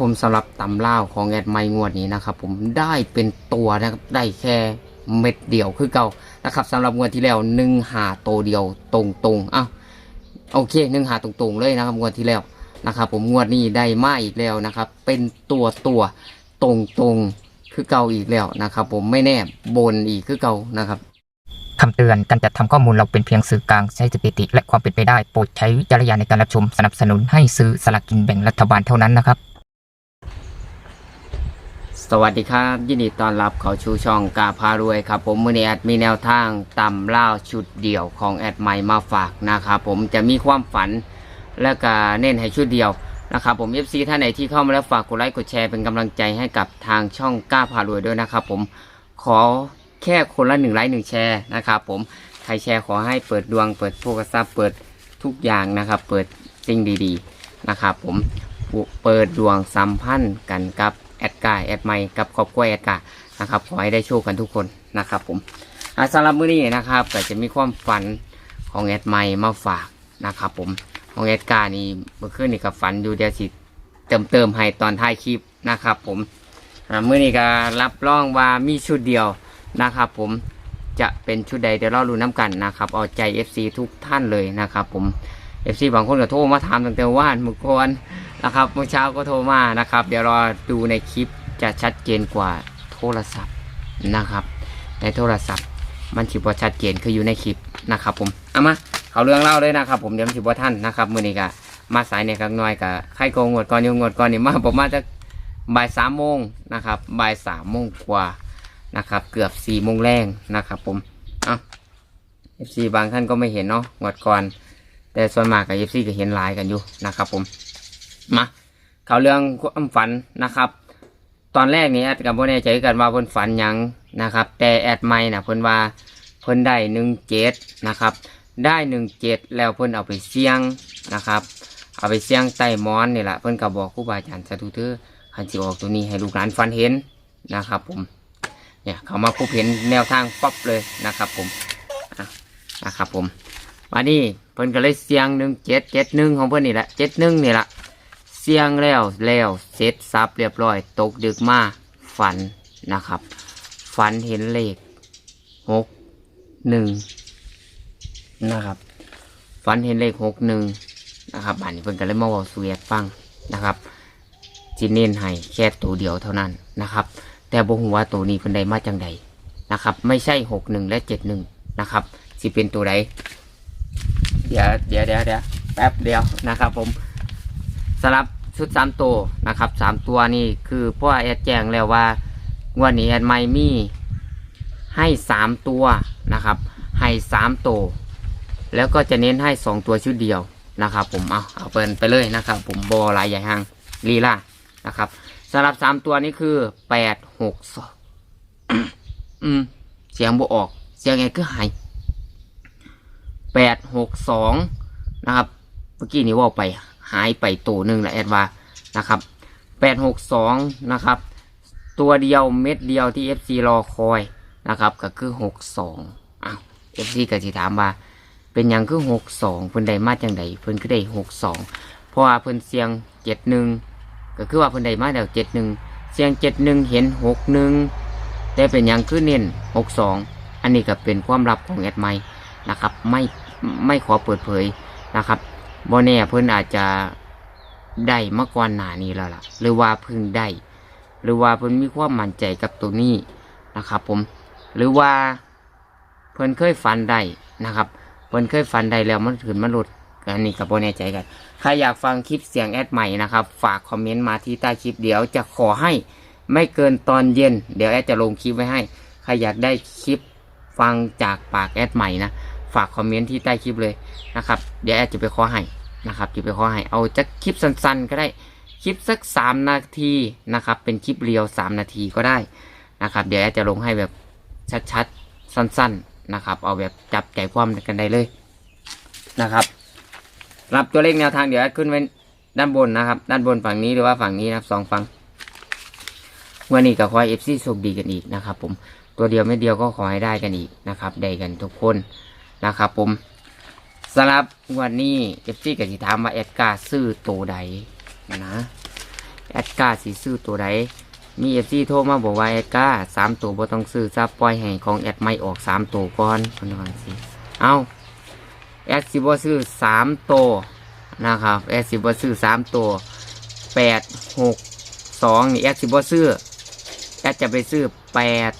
ผมสำหรับตำล่าวของแอดไมงวดนี้นะครับ ผมได้เป็นตัวนะครับได้แค่เม็ดเดียวคือเก่านะครับสำหรับงวดที่แล้วหนึ่งหาโตเดียวตรงตรงอ้าวโอเคหนึ่งหาตรงตรงๆเลยนะครับงวดที่แล้วนะครับ ผมงวดนี้ได้มาอีกแล้วนะครับ เป็นตัวตัวตรงตรงคือเก่าอีกแล้วนะครับ ผมไม่แน่บนอีกคือเก่านะครับคำเตือนการจัดทำข้อมูลเราเป็นเพียงสื่อกลางใช้สถิติ และความเป็นไปได้โปรดใช้วิจารณญาณในการรับชมสนับสนุนให้ซื้อสลากกินแบ่งรัฐบาลเท่านั้นนะครับ สวัสดีครับ ยินดีต้อนรับเข้าชูช่องกาพารวยครับผมมือนี้แอดมีแนวทางตำล่าชุดเดี่ยวของแอดใหม่มาฝากนะครับผมจะมีความฝันและก็เน้นให้ชุดเดียวนะครับผม FC ท่านไหนที่เข้ามาแล้วฝากกดไลค์กดแชร์เป็นกำลังใจให้กับทางช่องกาพารวยด้วยนะครับผมขอแค่คนละหนึ่งไลค์หนึ่งแชร์นะครับผมใครแชร์ขอให้เปิดดวงเปิดโทรัพย์เปิดทุกอย่างนะครับเปิดสิ่งดีๆนะครับผมเปิดดวงสัมพันธ์กันกับ แอดกายแอดไมกับครอบครัวแอดกานะครับขอให้ได้โชคกันทุกคนนะครับผมสำหรับมื้อนี้นะครับก็จะมีความฝันของแอดไมมาฝากนะครับผมของแอดกานี่เมื่อคืนนี่ก็ฝันอยู่เดี๋ยวสิเติมเติมให้ตอนท้ายคลิปนะครับผมมื้อนี้ก็รับรองว่ามีชุดเดียวนะครับผมจะเป็นชุดใดเดี๋ยวเรารู้น้ำกันนะครับเอาใจ FC ทุกท่านเลยนะครับผมเอฟซีบางคนก็โทรมาถามตั้งแต่ว่านเมื่อก่อน นะครับเมื่อเช้าก็โทรมานะครับ เดี๋ยวรอดูในคลิปจะชัดเจนกว่าโทรศัพท์นะครับ ในโทรศัพท์ มันถือว่าชัดเจนคืออยู่ในคลิปนะครับ ผมเอามาเขาเรื่องเล่าเลยนะครับ ผมเดี๋ยวมันถือว่าท่านนะครับมือนี้ก็มาสายในกักน้อยกับใครโกงงวดก่อนอยู่งวดก่อนนี่มาผมมาจะบ่ายสามโมงนะครับบ่ายสามโมงกว่านะครับ เกือบสี่โมงแรงนะครับ ผมเอาเอฟซีบางท่านก็ไม่เห็นเนาะงวดก่อน แต่ส่วนมากกับเอฟซีก็เห็นหลายกันอยู่นะครับ ผม มาเขาเรื่องความฝันนะครับ ตอนแรกนี้แอดกับพ่แน่ใจกันว่าเพิ่นฝันยังนะครับ แต่แอดไม่นะเพิ่นว่าเพิ่นได้หนึ่งเจ็ดนะครับ ได้หนึ่งเจ็ดแล้วเพิ่นเอาไปเสี่ยงนะครับ เอาไปเสี่ยงใต้มอนนี่แหละเพิ่นก็บอกครูบาอาจารย์สาธุเถอะคันสิออกตัวนี้ให้ลูกหลานฝันเห็นนะครับผมเนี่ยเขามาพบเห็นแนวทางป๊อปเลยนะครับผมนะครับผมมานี่เพิ่นก็เลยเสียงหนึ่งเจ็ดเจ็ดหนึ่งของเพิ่นนี่แหละเจ็ดหนึ่งนี่แหละ เสียงแล้วแล้วเสร็จสับเรียบร้อย ตกดึกมาฝันนะครับ ฝันเห็นเลขหกหนึ่งนะครับ ฝันเห็นเลขหกหนึ่งนะครับอันนี้เพิ่นก็เลยมาบอกสูแยกฟังนะครับจิเน้นให้แค่ตัวเดียวเท่านั้นนะครับ แต่บ่ฮู้ว่าตัวนี้เพิ่นได้มาจังใดนะครับ ไม่ใช่หกหนึ่งและเจ็ดหนึ่งนะครับสิเป็นตัวใดเดี๋ยวเดี๋ยวเดี๋ยวเดี๋ยวแป๊บเดียวนะครับผม สำหรับชุดสามตัวนะครับสามตัวนี่คือพ่อแอดแจ้งแล้วว่างวันนี้แอดไม่มีให้สามตัวนะครับ ให้สามตัวแล้วก็จะเน้นให้สองตัวชุดเดียวนะครับ ผมเอาเอาเปิดไปเลยนะครับ ผมโบหลายใหญ่หางลีล่านะครับสำหรับสามตัวนี้คือแปดหกสองอืม เสียงโบออก เสียงไงก็หายแปดหกสองนะครับ เมื่อกี้นี้ว่าไป หายไปตัวหนึ่งแหละแอดว่านะครับแปดหกสองนะครับ ตัวเดียวเม็ดเดียวที่ FC รอคอยนะครับก็คือหกสองอ้าว FC ก็สิถามว่า เป็นหยังคือหกสองเพิ่นได้มาจังใดเพิ่นก็ได้หกสองเพราะว่าเพิ่นเสียงเจ็ดหนึ่งก็คือว่าเพิ่นได้มาแล้วเจ็ดหนึ่งเสียงเจ็ดหนึ่งเห็นหกหนึ่งแต่เป็นหยังคือเน้นหกสองอันนี้ก็เป็นความลับของแอดไมนะครับไม่ไม่ขอเปิดเผยนะครับ บอแน่เพิ่นอาจจะได้มาก่อนหน้านี้แล้วล่ะ หรือว่าเพิ่งได้ หรือว่าเพิ่นมีความมั่นใจกับตัวนี้นะครับผม หรือว่าเพิ่นเคยฝันได้นะครับ เพิ่นเคยฝันได้แล้วมันถึงมันหลุดอันนี้กับบแน่ใจกัน ใครอยากฟังคลิปเสียงแอดใหม่นะครับ ฝากคอมเมนต์มาที่ใต้คลิปเดี๋ยวจะขอให้ไม่เกินตอนเย็น เดี๋ยวแอดจะลงคลิปไว้ให้ ใครอยากได้คลิปฟังจากปากแอดใหม่นะ ฝากคอมเมนต์ที่ใต้คลิปเลยนะครับ เดี๋ยวแอดจะไปขอให้ นะครับจะไปขอให้เอาจะคลิปสั้นๆ ก็ได้คลิปสักสามนาทีนะครับ เป็นคลิปเรียวสามนาทีก็ได้นะครับ เดี๋ยวจะลงให้แบบชัดๆ สั้นๆนะครับ เอาแบบจับใจความกันได้เลยนะครับรับตัวเลขแนวทางเดี๋ยวขึ้นไว้ด้านบนนะครับ ด้านบนฝั่งนี้หรือว่าฝั่งนี้นะครับสองฝั่งวันนี้ก็ขอให้เอฟซีโชคดีกันอีกนะครับ ผมตัวเดียวไม่เดียวก็ขอให้ได้กันอีกนะครับ ได้กันทุกคนนะครับ ผม สำหรับวันนี้เอฟซีกับสิถามว่าแอดกาซื้อตัวใดนะแอดกาสีซื้อตัวใดมีเอฟซีโทรมาบอกว่าแอดกาสามตัวบ่ต้องซื้อซับปล่อยให้ของแอดไม่ออกสามตัวก่อนเพิ่นสิเอาแอดสิบ่ซื้อสามตัวนะครับแอดสิบ่ซื้อสามตัวแปดหกสองนี่แอดสิบ่ซื้อแอดจะไปซื้อแปด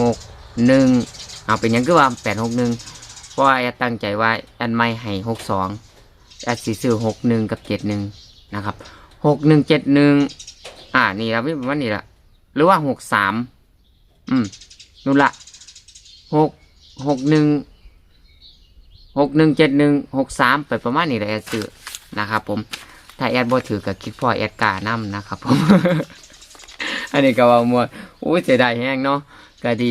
หกหนึ่งเอาเป็นยังก็ว่าแปดหกหนึ่ง เพราะว่าแอดตั้งใจว่าแอดไม่ให้หกสองแอดสิซื้อหกหนึ่งกับเจ็ดหนึ่งนะครับหกหนึ่งเจ็ดหนึ่งอ่านี่ละไม่ประมาณนี้ละหรือว่าหกสามอืมนู่นละหกหกหนึ่งหกหนึ่งเจ็ดหนึ่งหกสามไปประมาณนี้แหละแอดซื้อนะครับผมถ้าแอดบ่ถือกับคิดพ่อแอดกล้านํนะครับผม อันนี้ก็ว่ามัวโอ้ยเสียดายแห้งเนาะก็ดี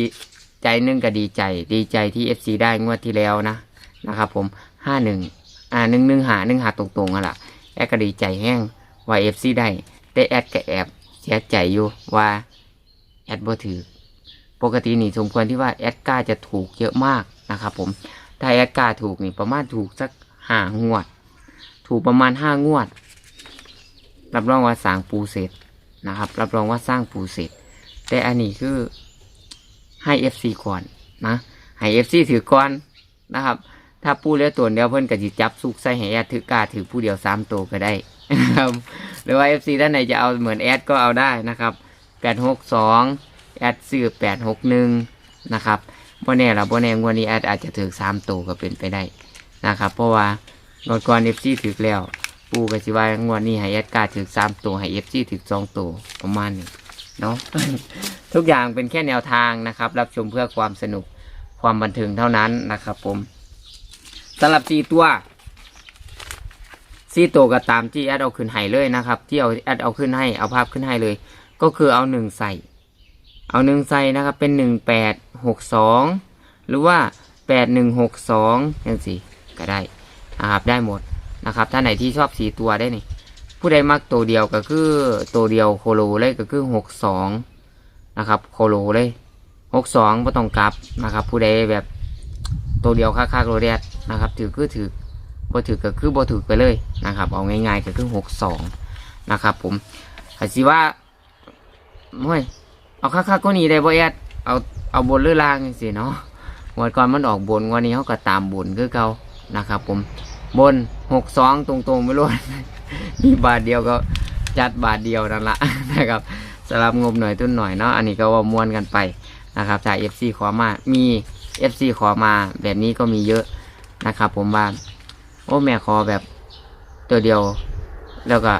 ใจนึงก็ดีใจ ดีใจที่ FC ได้งวดที่แล้วนะนะครับผมห้าหนึ่งอ่าหนึ่งหนึ่งหาหนึ่งหาตรงๆอะล่ะแอดก็ดีใจแห้งว่า FC ได้แต่แอดก็แอบเสียใจอยู่ว่าแอดบ่ถือปกตินี่สมควรที่ว่าแอดกล้าจะถูกเยอะมากนะครับผมถ้าแอดกล้าถูกนี่ประมาณถูกสักห้างวด ถูกประมาณห้างวด รับรองว่าสร้างปูเสร็จนะครับ รับรองว่าสร้างปูเสร็จ แต่อันนี้คือ ให้ FC ก่อนนะให้ FC ถือก่อนนะครับ ถ้าปูแล้วตัวเดียวเพิ่นก็จิจับสุกใส่ให้แอดถือกาถือผู้เดียวสามตัวก็ได้นะครับหรือว่า FC ด้านไหนจะเอาเหมือนแอดก็เอาได้นะครับแปดหกสองแอดซื้อแปดหกหนึ่งนะครับบ่แน่ละบ่แน่งวดนี้แอดอาจจะถือสามตัวก็เป็นไปได้นะครับ เพราะว่างวดก่อนเอฟซีถึกแล้ว ปูก็สิว่างวดนี้ให้แอดกาถึกสามตัวให้เอฟซีถึกสองตัวประมาณนี้ เนาะทุกอย่างเป็นแค่แนวทางนะครับ รับชมเพื่อความสนุกความบันเทิงเท่านั้นนะครับผมสำหรับสี่ตัวสี่ตัวก็ตามที่แอดเอาขึ้นให้เลยนะครับ ที่เอาแอดเอาขึ้นให้เอาภาพขึ้นให้เลย ก็คือเอาหนึ่งใส่ เอาหนึ่งใส่นะครับเป็นหนึ่งแปดหกสองหรือว่าแปดหนึ่งหกสองยังสี่ก็ได้นะครับได้หมดนะครับถ้าไหนที่ชอบสีตัวได้นี่ ผู้ใดมักตัวเดียวก็คือตัวเดียวโคโลเลยก็คือหกสองนะครับโคโลเลยหกสองไม่ต้องกลับนะครับ ผู้ใดแบบตัวเดียวค่าๆโรเดดนะครับ ถือคือถือบ่ถือก็คือบ่ถือไปเลยนะครับ เอาง่ายๆก็คือหกสองนะครับผมอาสิว่าเฮ้ยเอาค่าๆก็หนีได้บ่แอดเอาเอาบนหรือล่างสิเนาะวันก่อนมันออกบนวันนี้เขาก็ตามบนคือเก่านะครับผม บนหกสองตรงๆไม่รู้มีบาทเดียวก็จัดบาทเดียวนั่นละนะครับสำหรับงบหน่อยตุ้นหน่อยเนาะอันนี้ก็ว่ามวนกันไปนะครับถ้า FC ขอมามี FC ขอมาแบบนี้ก็มีเยอะนะครับ ผมว่าโอ้แม่ขอแบบตัวเดียว แล้วก็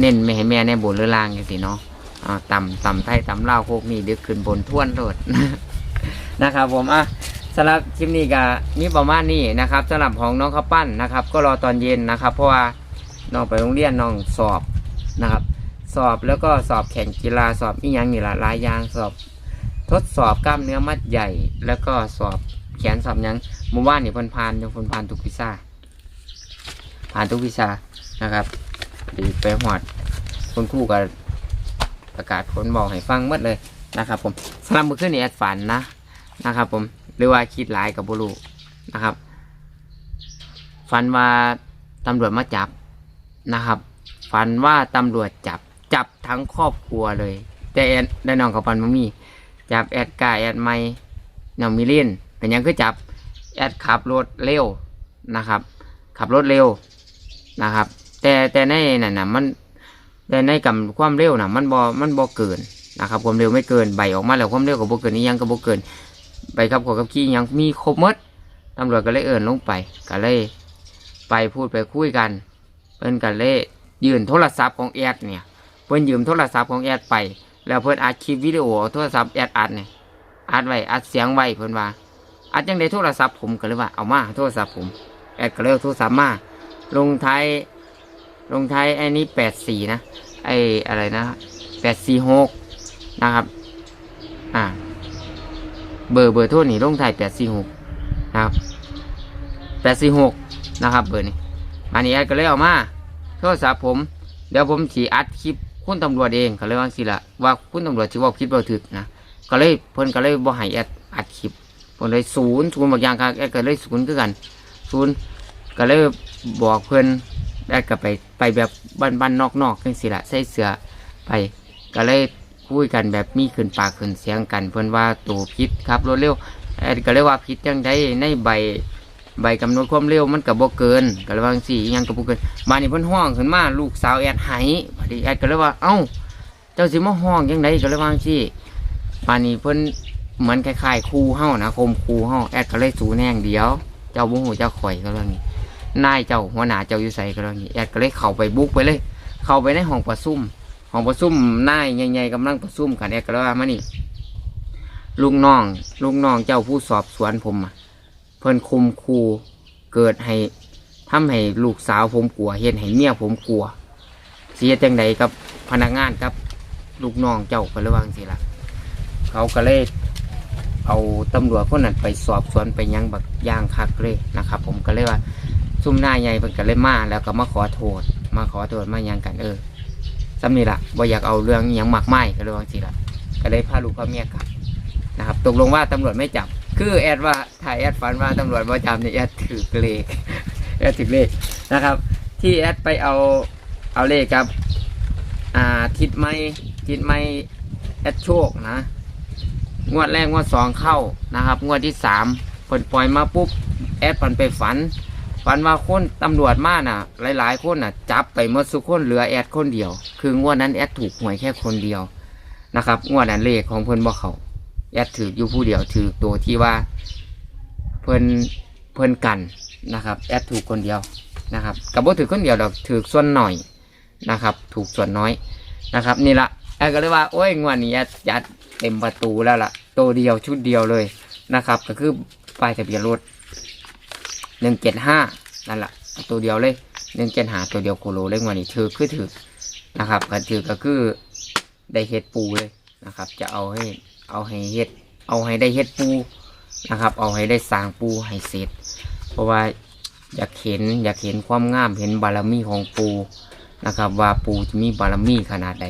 เน้นไม่ให้แม่ในบนหรือล่างอย่างสิเนาะอ่าต่ำต่ำไทยต่ำเล่าโคกนี่ดึกขึ้นบนท่วนโลดนะครับผมอะ สำหรับคลิปนี้ก็มีประมาณนี้นะครับสำหรับของน้องข้าวปั้นนะครับ ก็รอตอนเย็นนะครับ เพราะว่าน้องไปโรงเรียนน้องสอบนะครับ สอบแล้วก็สอบแข่งกีฬาสอบอีหยังนี่ละลายยางสอบ ทดสอบกล้ามเนื้อมัดใหญ่ แล้วก็สอบแขนสอบหยังหมู่บ้านนี่เพนผ่านยู่เพิ่นผ่านทุกวิชาผ่านทุกวิชานะครับดีไปหอดคุณครูก็ประกาศผลบอกให้ฟังหมดเลยนะครับ ผมสำหรับมือขึ้นนี่แอดฝันนะนะครับผม หรือว่าคิดหลายกับบุรุนะครับ ฝันว่าตำรวจมาจับนะครับ ฝันว่าตำรวจจับจับทั้งครอบครัวเลย แต่แอดได้น้องกับปันมามี จับแอดกายแอดไม่น้องมิลินเป็นยังคือจับแอดขับรถเร็วนะครับ ขับรถเร็วนะครับ แต่แต่ในนั่นนะมันแต่ในกับความเร็วนะมันบอมันบอเกินนะครับความเร็วไม่เกินใบออกมาแล้วความเร็วกับบอเกินนี่ยังกับบอเกิน ไปครับขอกับขี้ยังมีครบมดตำรวจก็เลยเอินลงไปก็เลยไปพูดไปคุยกันเพิ่นก็เลยยืนโทรศัพท์ของแอดเนี่ยเพิ่นยืมโทรศัพท์ของแอดไป แล้วเพิ่นอัดคลิปวิดีโอโทรศัพท์แอดอัดเนี่ยอัดไว้อัดเสียงไว้เพิ่นว่าอัดยังได้โทรศัพท์ผมก็เลยว่าเอามาโทรศัพท์ผมแอดก็เลยเอาโทรศัพท์มาลงท้ายลงท้ายไอ้นี้แปดสี่นะไอ้อะไรนะแปดสี่หกนะครับ อ่า เบอร์เบอร์โทรนี่ลงท้ายแปดสี่หกนะครับแปดสี่หกนะครับ เบอร์นี้อันนี้แอดก็เลยเอามาโทรศัพท์ผมเดี๋ยวผมสีอัดคลิปคุณตำรวจเองก็เลยว่าสิละว่าคุณตำรวจที่ว่าคลิปเราถึกนะก็เลยเพิ่นก็เลยบ่ให้แอดอัดคลิปเพิ่นเลยศูนย์ศูนย์บางอย่างครับแอดก็เลยศูนย์คือกันศูนย์ก็เลยบอกเพิ่นแอดก็ไปไปแบบบ้านๆนอกๆจังสิละใส่เสื้อไปก็เลย คุยกันแบบมีขึ้นปากขึ้นเสียงกัน เพิ่อนว่าตัวพิษครับรถเร็วแอดก็เลยว่าพิษจังได้ในใบใบกำหนดความเร็วมันก็บ่เกินก็เลยว่าจังซี่ยังก็บ่เกินมานี่เพิ่อนห้องขึ้นมาลูกสาวแอดไหพอดีแอดก็เลยว่าเอ้า เจ้าสิมาห้องจังไดก็เลยว่าจังซี่มานี่เพิ่อนเหมือนคล้ายๆครูเฮานะคมครูเฮาแอดก็เลยสูแนงเดียว เจ้าบ่ฮู้เจ้าข่อยก็เรื่องนี้นายเจ้าหัวหน้าเจ้าอยู่ไสก็เรื่องนี้แอดก็เลยเข้าไปบุกไปเลย เข้าไปในห้องประชุม หองประชุมนายใหญ่ๆกำลังประชุมกันแอกก็เลยว่ามานี่ลูกน้องลูกน้องเจ้าผู้สอบสวนผมอะเพิ่นคุมครูเกิดให้ทำให้ลูกสาวผมกลัวเห็นให้เมียผมกลัว เสียจังใดกับพนักงานกับลูกน้องเจ้าก็เลยว่าจังสิล่ะ เขาก็เลยเอาตำรวจคนนั้นไปสอบสวนไปยังบักย่างคักเลยนะครับ ผมก็เลยว่าซุ่มหน้าใหญ่เพิ่นก็เลยมาแล้วก็มาขอโทษ มาขอโทษมายังกันเออ ซ้ำนี่ละบ่อยากเอาเรื่องอหย่างมากมายก็เลยว่าสิละก็เลยพาลูกพาเมียกลับนะครับ ตกลงว่าตำรวจไม่จับ คือแอดว่าถ่ายแอดฝันว่าตำรวจบ่จับนี่ยแอดถือเลข แอดถือเลขนะครับ ที่แอดไปเอาเอาเลขครับ อ่าทิศไม่ทิศไม่แอดโชคนะ งวดแรกงวดสองเข้านะครับ งวดที่สามเปิดปล่อยมาปุ๊บแอดปันไปฝัน ฝันว่าคนตำรวจมาน่ะ หลาย ๆ คนน่ะ จับไปหมดสุกคนเหลือแอดคนเดียว คืองวดนั้นแอดถูกหวยแค่คนเดียวนะครับงวดนั้นเลขของเพิ่นบ่เขาแอดถืออยู่ผู้เดียวถือตัวที่ว่า เพิ่นเพิ่นกันนะครับ แอดถูกคนเดียวนะครับกับบ่ถือคนเดียวดอกถือส่วนหน่อยนะครับ ถูกส่วนน้อยนะครับ นี่ละแอดก็เลยว่าโอ้ยงวดนี้แอดยัดเต็มประตูแล้วล่ะตัวเดียวชุดเดียวเลยนะครับ ก็คือป้ายทะเบียนรถ หนึ่งเจ็ดห้านั่นแหละตัวเดียวเลยหนึ่งเจ็ดหาตัวเดียวโคโลเลยวันนี้ถือคือถือนะครับการถือก็คือได้เฮ็ดปูเลยนะครับ จะเอาให้เอาให้เฮ็ดเอาให้ได้เฮ็ดปูนะครับ เอาให้ได้สร้างปูให้เสร็จ เพราะว่าอยากเห็นอยากเห็นความงามเห็นบารมีของปูนะครับ ว่าปูจะมีบารมีขนาดใด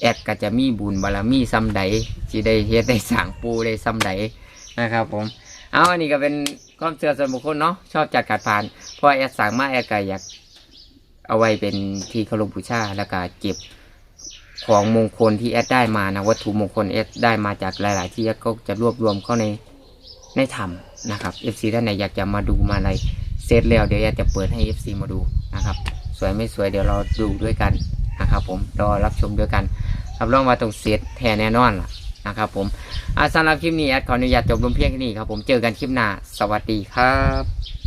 แอดก็จะมีบุญบารมีซ้ำใดที่ได้เฮ็ดได้สร้างปูได้ซ้ำใดนะครับ ผม เอาอันนี้ก็เป็น ความเชื่อส่วนบุคคลเนาะชอบจัดการผ่านเพราะแอดสั่งมาแอดก็อยากเอาไว้เป็นที่เคารพบูชาแล้วก็เก็บของมงคลที่แอดได้มานะวัตถุมงคลแอดได้มาจากหลาย ๆ ที่แอดก็จะรวบรวมเข้าในในธรรมนะครับ FC ท่านไหนอยากจะมาดูมาอะไรเสร็จแล้วเดี๋ยวแอดจะเปิดให้ FC มาดูนะครับ สวยไม่สวยเดี๋ยวเราดูด้วยกันนะครับผมรอรับชมด้วยกันรับรองว่าตรงเสร็จแท้แน่นอนล่ะ นะครับผมอาสำหรับคลิปนี้แอดขออนุญาตจบลงเพียงแค่นี้ครับผมเจอกันคลิปหน้าสวัสดีครับ